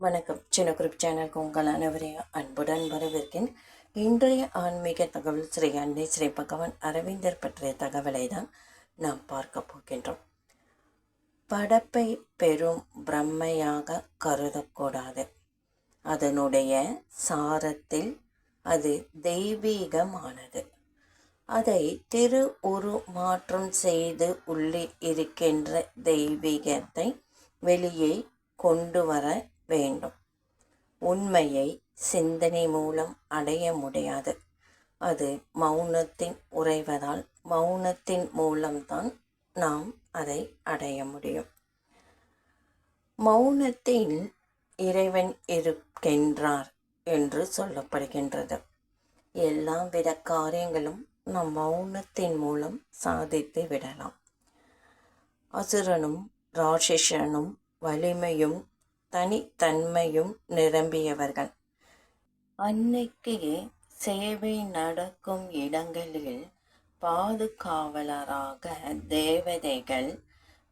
வணக்கம். சின்ன குரூப் சேனலுக்கு உங்கள் அனைவரையும் அன்புடன் வரவேற்கிறேன். இன்றைய ஆன்மீக தகவல் ஸ்ரீ அன்னை ஸ்ரீ பகவான் அரவிந்தர் பற்றிய தகவலை தான் நாம் பார்க்க போகின்றோம். படப்பை பெரும் பிரம்மையாக கருதக்கூடாது. அதனுடைய சாரத்தில் அது தெய்வீகமானது. அதை திரு உரு மாற்றம் செய்து உள்ளே இருக்கின்ற தெய்வீகத்தை வெளியே கொண்டு வர வேண்டும். உண்மையை சிந்தனை மூலம் அடைய முடியாது. அது மௌனத்தின் உறைவதால் மௌனத்தின் மூலம்தான் நாம் அதை அடைய முடியும். மௌனத்தில் இறைவன் இருக்கின்றார் என்று சொல்லப்படுகின்றது. எல்லா வித காரியங்களும் நம் மௌனத்தின் மூலம் சாதித்து விடலாம். அசுரனும் ராட்சசனும் வலிமையும் தனித்தன்மையும் நிரம்பியவர்கள். அன்னைக்கு சேவை நடக்கும் இடங்களில் பாதுகாவலராக தேவதைகள்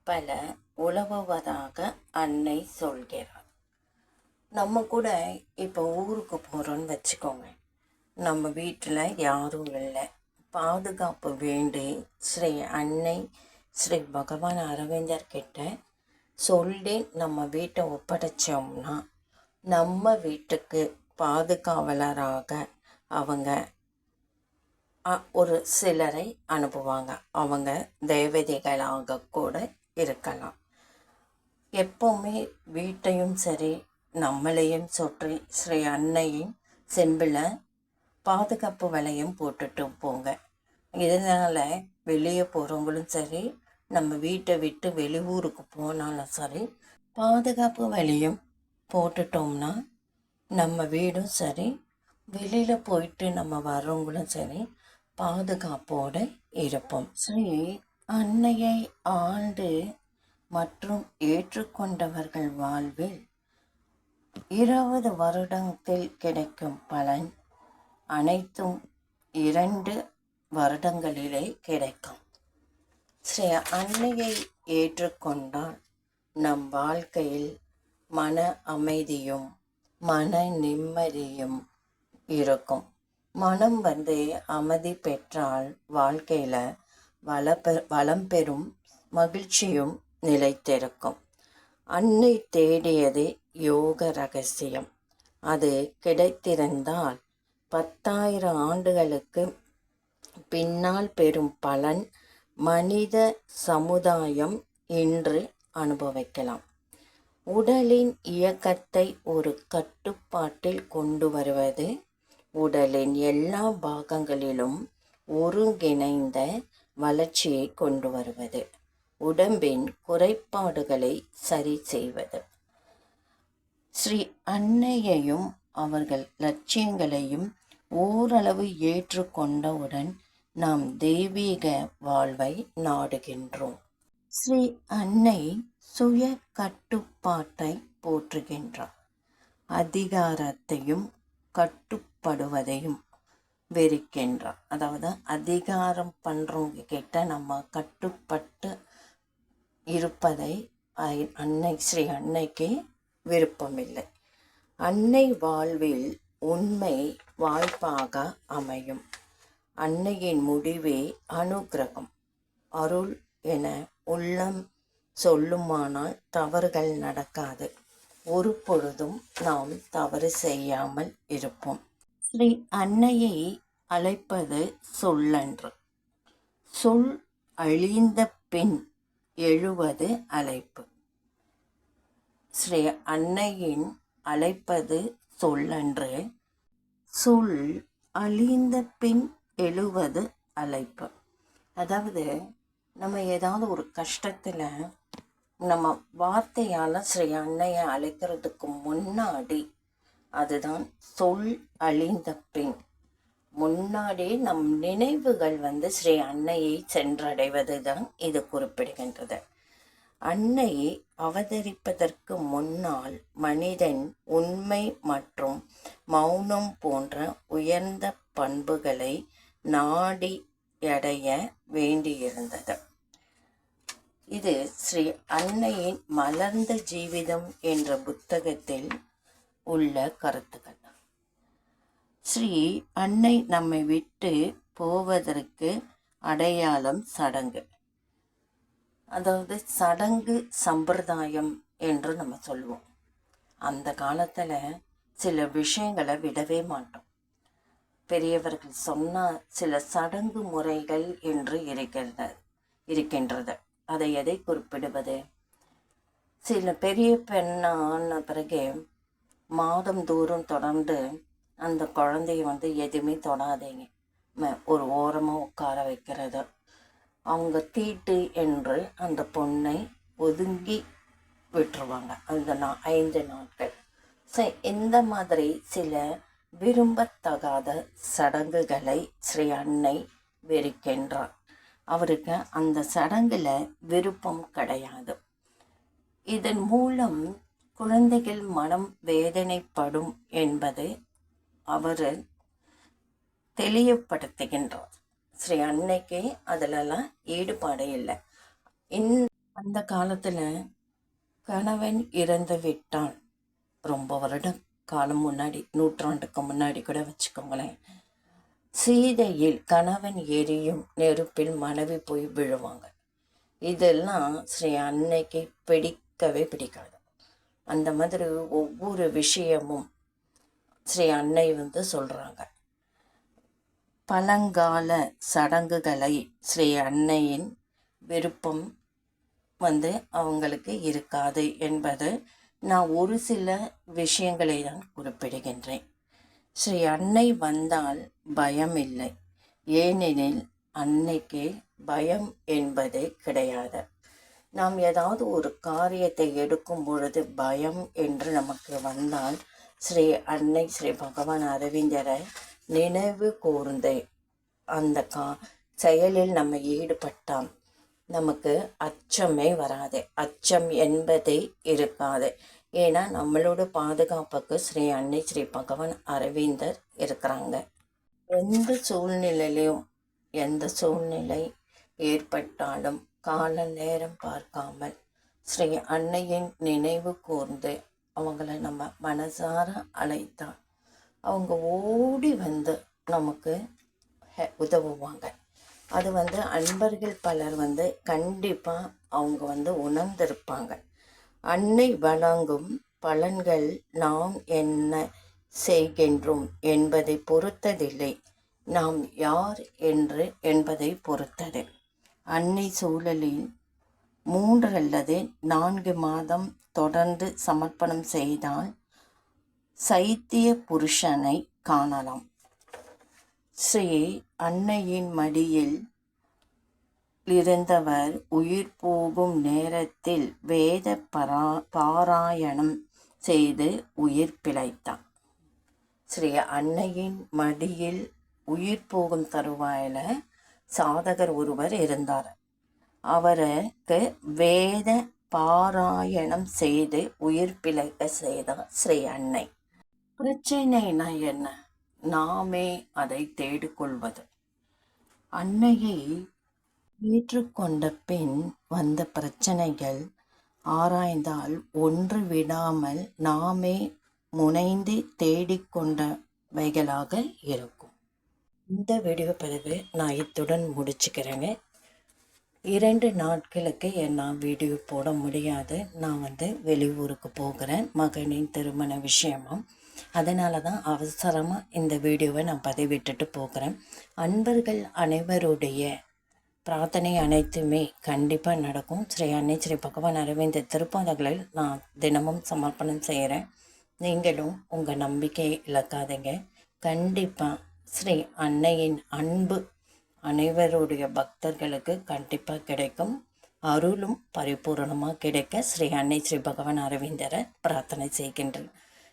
பல உலவுவதாக அன்னை சொல்கிறார். நம்ம கூட இப்போ ஊருக்கு போகிறோன்னு வச்சுக்கோங்க. நம்ம வீட்டில் யாரும் இல்லை. பாதுகாப்பு வேண்டி ஸ்ரீ அன்னை ஸ்ரீ பகவான் அரவிந்தர் கிட்ட சொல்லி நம்ம வீட்டை ஒப்படைச்சோம்னா நம்ம வீட்டுக்கு பாதுகாவலராக அவங்க அ- ஒரு சிலரை அனுப்புவாங்க. அவங்க தேவதைகளாக கூட இருக்கலாம். எப்போவுமே வீட்டையும் சரி நம்மளையும் சுற்றி ஸ்ரீ அன்னையின் செம்பில் பாதுகாப்பு வலையும் போட்டுட்டு போங்க. இதனால் வெளியே போகிறவங்களும் சரி நம்ம வீட்டை விட்டு வெளியூருக்கு போனாலும் சரி பாதுகாப்பு வழியும் போட்டுட்டோம்னா நம்ம வீடும் சரி வெளியில் போயிட்டு நம்ம வர்றவங்களும் சரி பாதுகாப்போடு இருப்போம். ஸ்ரீ அன்னையை ஆண்டு மற்றும் ஏற்றுக்கொண்டவர்கள் வாழ்வில் இருபது வருடத்தில் கிடைக்கும் பலன் அனைத்தும் இரண்டு வருடங்களிலே கிடைக்கும். ஸ்ரீ அன்னையை ஏற்றுக்கொண்டால் நம் வாழ்க்கையில் மன அமைதியும் மன நிம்மதியும் இருக்கும். மனம் வந்து அமைதி பெற்றால் வாழ்க்கையில் வள பெ வளம் பெறும் மகிழ்ச்சியும் நிலைத்திருக்கும். அன்னை தேடியது யோக ரகசியம். அது கிடைத்திருந்தால் பத்தாயிரம் ஆண்டுகளுக்கு பின்னால் பெறும் பலன் மனித சமுதாயம் இன்று அனுபவிக்கலாம். உடலின் இயக்கத்தை ஒரு கட்டுப்பாட்டில் கொண்டு வருவது உடலின் எல்லா பாகங்களிலும் ஒருங்கிணைந்த வளர்ச்சியை கொண்டு வருவது உடம்பின் குறைபாடுகளை சரி செய்வது. ஸ்ரீ அன்னையையும் அவர்கள் லட்சியங்களையும் ஓரளவு ஏற்றுக்கொண்டவுடன் நாம் தெய்வீக வாழ்வை நாடுகின்றோம். ஸ்ரீ அன்னை சுய கட்டுப்பாட்டை போற்றுகின்றார். அதிகாரத்தையும் கட்டுப்படுவதையும் வெறுக்கின்றார். அதாவது அதிகாரம் பண்ணுறவங்க கிட்ட நம்ம கட்டுப்பட்டு இருப்பதை அன்னை ஸ்ரீ அன்னைக்கு விருப்பமில்லை. அன்னை வாழ்வில் உண்மை வாய்ப்பாக அமையும். அன்னையின் முடிவே அனுக்கிரகம் அருள் என உள்ளம் சொல்லுமானால் தவறுகள் நடக்காது. ஒரு பொழுதும் நாம் தவறு செய்யாமல் இருப்போம். ஸ்ரீ அன்னையை அழைப்பது சொல்லன்று. சொல் அழிந்த பின் எழுவது அழைப்பு. ஸ்ரீ அன்னையின் அழைப்பது சொல்லன்று. சொல் அழிந்த பின் எழுவது அழைப்பு. அதாவது நம்ம ஏதாவது ஒரு கஷ்டத்தில் நம்ம வார்த்தையால் ஸ்ரீ அன்னையை அழைக்கிறதுக்கு முன்னாடி அதுதான் சொல் அழிந்த பின். முன்னாடி நம் நினைவுகள் வந்து ஸ்ரீ அன்னையை சென்றடைவது தான் இது குறிப்பிடுகின்றது. அன்னை அவதரிப்பதற்கு முன்னால் மனிதன் உண்மை மற்றும் மௌனம் போன்ற உயர்ந்த பண்புகளை நாடி அடைய வேண்டியிருந்தது. இது ஸ்ரீ அன்னையின் மலர்ந்த ஜீவிதம் என்ற புத்தகத்தில் உள்ள கருத்துக்கள். ஸ்ரீ அன்னை நம்மை விட்டு போவதற்கு அடையாளம் சடங்கு. அதாவது சடங்கு சம்பிரதாயம் என்று நம்ம சொல்லுவோம் அந்த காலத்தில் சில விஷயங்களை விடவே மாட்டோம். பெரியவர்கள் சொன்ன சில சடங்கு முறைகள் என்று இருக்கிறது இருக்கின்றது. அதை எதை குறிப்பிடுவது? சில பெரிய பெண்ணான பிறகு மாதம் தூரம் தொடர்ந்து அந்த குழந்தைய வந்து எதுவுமே தொடாதீங்க. ஒரு ஓரமாக உட்கார வைக்கிறது. அவங்க தீட்டு என்று அந்த பொண்ணை ஒதுங்கி விட்டுருவாங்க. அந்த நா ஐந்து நாட்கள். ஸோ இந்த மாதிரி சில விரும்பத்தகாத சடங்குகளை ஸ்ரீ அன்னை வெறுக்கின்றார். அவருக்கு அந்த சடங்கில் விருப்பம் கிடையாது. இதன் மூலம் குழந்தைகள் மனம் வேதனைப்படும் என்பது அவர் தெளிவுபடுத்துகின்றார். ஸ்ரீ அன்னைக்கு அதிலெல்லாம் ஈடுபாடு இல்லை. இன் அந்த காலத்தில் கணவன் இறந்து விட்டான். ரொம்ப வருடம் காலம் முன்னாடி நூற்றாண்டுக்கு முன்னாடி கூட வச்சுக்கோங்களேன். சீதையில் கணவன் எரியும் நெருப்பில் மனைவி போய் விழுவாங்க. இதெல்லாம் ஸ்ரீ அன்னைக்கு பிடிக்கவே பிடிக்காது. அந்த மாதிரி ஒவ்வொரு விஷயமும் ஸ்ரீ அன்னை வந்து சொல்கிறாங்க பழங்கால சடங்குகளை ஸ்ரீ அன்னையின் விருப்பம் வந்து அவங்களுக்கு இருக்காது என்பது நான் ஒரு சில விஷயங்களை தான் குறிப்பிடுகின்றேன். ஸ்ரீ அன்னை வந்தால் பயம் இல்லை ஏனெனில் அன்னைக்கு பயம் என்பதே கிடையாது. நாம் ஏதாவது ஒரு காரியத்தை எடுக்கும் பொழுது பயம் என்று நமக்கு வந்தால் ஸ்ரீ அன்னை ஸ்ரீ பகவான் அரவிந்தரை நினைவு கூர்ந்து அந்த கா செயலில் நம்ம ஈடுபட்டான் நமக்கு அச்சமே வராது. அச்சம் என்பதே இருக்காது. ஏன்னா நம்மளோட பாதுகாப்புக்கு ஸ்ரீ அன்னை ஸ்ரீ பகவான் அரவிந்தர் இருக்கிறாங்க. எந்த சூழ்நிலையிலையும் எந்த சூழ்நிலை ஏற்பட்டாலும் கால நேரம் பார்க்காமல் ஸ்ரீ அன்னையின் நினைவு கூர்ந்து அவங்கள நம்ம மனசார அழைத்தால் அவங்க ஓடி வந்து நமக்கு உதவுவாங்க. அது வந்து அன்பர்கள் பலர் வந்து கண்டிப்பாக அவங்க வந்து உணர்ந்திருப்பாங்க. அன்னை வழங்கும் பலன்கள் நாம் என்ன செய்கின்றோம் என்பதை பொறுத்ததில்லை. நாம் யார் என்று என்பதை பொறுத்தது. அன்னை சூழலில் மூன்று அல்லது நான்கு மாதம் தொடர்ந்து சமர்ப்பணம் செய்தால் சைத்திய புருஷனை காணலாம். ஸ்ரீ அன்னையின் மடியில் இருந்தவர் உயிர் போகும் நேரத்தில் வேத பரா பாராயணம் செய்து உயிர் பிழைத்தார். ஸ்ரீ அன்னையின் மடியில் உயிர் போகும் தருவாயில் சாதகர் ஒருவர் இருந்தார். அவருக்கு வேத பாராயணம் செய்து உயிர் பிழைக்க செய்தார் ஸ்ரீ அன்னை. பிரச்சனைனா என்ன? நாமே அதை தேடிக்கொள்வது. அன்னையை ஏற்றுக்கொண்ட பின் வந்த பிரச்சனைகள் ஆராய்ந்தால் ஒன்று விடாமல் நாமே முனைந்து தேடிக்கொண்டவைகளாக இருக்கும். இந்த வீடியோ பதிவு நான் இத்துடன் முடிச்சுக்கிறேங்க. இரண்டு நாட்களுக்கு நான் வீடியோ போட முடியாது. நான் வந்து வெளியூருக்கு போகிறேன். மகனின் திருமண விஷயமும் அதனால தான் அவசரமாக இந்த வீடியோவை நான் பதிவிட்டுட்டு போகிறேன். அன்பர்கள் அனைவருடைய பிரார்த்தனை அனைத்துமே கண்டிப்பாக நடக்கும். ஸ்ரீ அன்னை ஸ்ரீ பகவான் அரவிந்த திருப்பாதங்களில் நான் தினமும் சமர்ப்பணம் செய்கிறேன் நீங்களும் உங்கள் நம்பிக்கையை இழக்காதீங்க. கண்டிப்பாக ஸ்ரீ அன்னையின் அன்பு அனைவருடைய பக்தர்களுக்கு கண்டிப்பாக கிடைக்கும். அருளும் பரிபூரணமாக கிடைக்க ஸ்ரீ அன்னை ஸ்ரீ பகவான் அரவிந்தரை பிரார்த்தனை செய்கின்றேன்.